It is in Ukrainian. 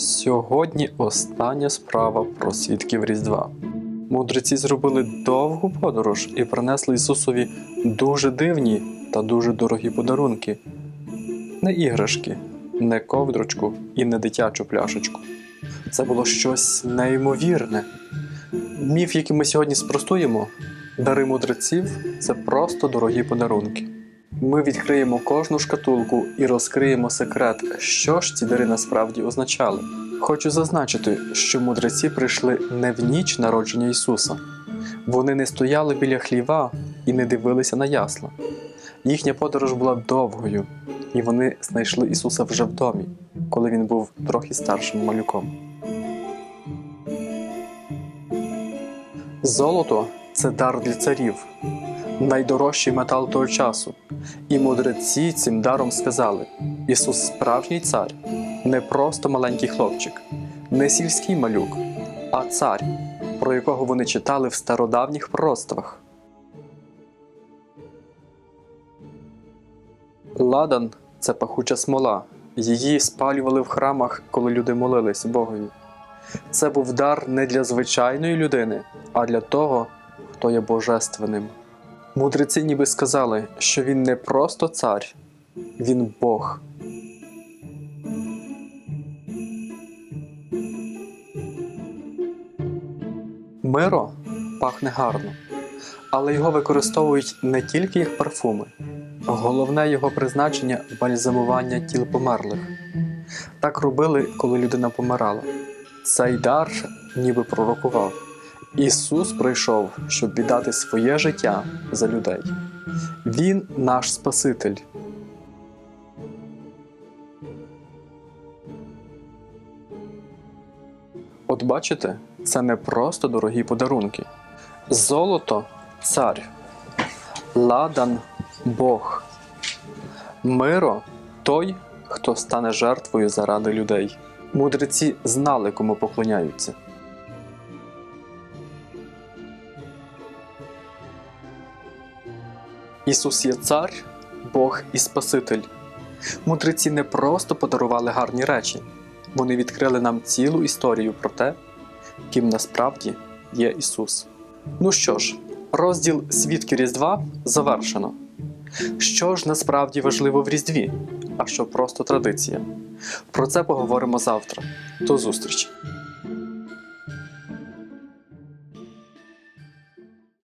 Сьогодні остання справа про свідків Різдва. Мудреці зробили довгу подорож і принесли Ісусові дуже дивні та дуже дорогі подарунки. Не іграшки, не ковдрочку і не дитячу пляшечку. Це було щось неймовірне. Міф, який ми сьогодні спростуємо, дари мудреців це просто дорогі подарунки. Ми відкриємо кожну шкатулку і розкриємо секрет, що ж ці дари насправді означали. Хочу зазначити, що мудреці прийшли не в ніч народження Ісуса. Вони не стояли біля хліва і не дивилися на ясла. Їхня подорож була довгою, і вони знайшли Ісуса вже в домі, коли він був трохи старшим малюком. Золото це дар для царів, найдорожчий метал того часу. І мудреці цим даром сказали: Ісус справжній цар, не просто маленький хлопчик, не сільський малюк, а цар, про якого вони читали в стародавніх пророцтвах. Ладан це пахуча смола. Її спалювали в храмах, коли люди молились Богові. Це був дар не для звичайної людини, а для того, хто є божественним. Мудреці ніби сказали, що він не просто цар, він Бог. Миро пахне гарно, але його використовують не тільки як парфуми. Головне його призначення бальзамування тіл померлих. Так робили, коли людина помирала. Цей дар ніби пророкував. Ісус прийшов, щоб віддати своє життя за людей. Він наш Спаситель. От бачите, це не просто дорогі подарунки. Золото цар, ладан Бог, миро той, хто стане жертвою заради людей. Мудреці знали, кому поклоняються. Ісус є цар, Бог і Спаситель. Мудреці не просто подарували гарні речі, вони відкрили нам цілу історію про те, ким насправді є Ісус. Ну що ж, розділ Свідки Різдва завершено. Що ж насправді важливо в Різдві, а що просто традиція? Про це поговоримо завтра. До зустрічі!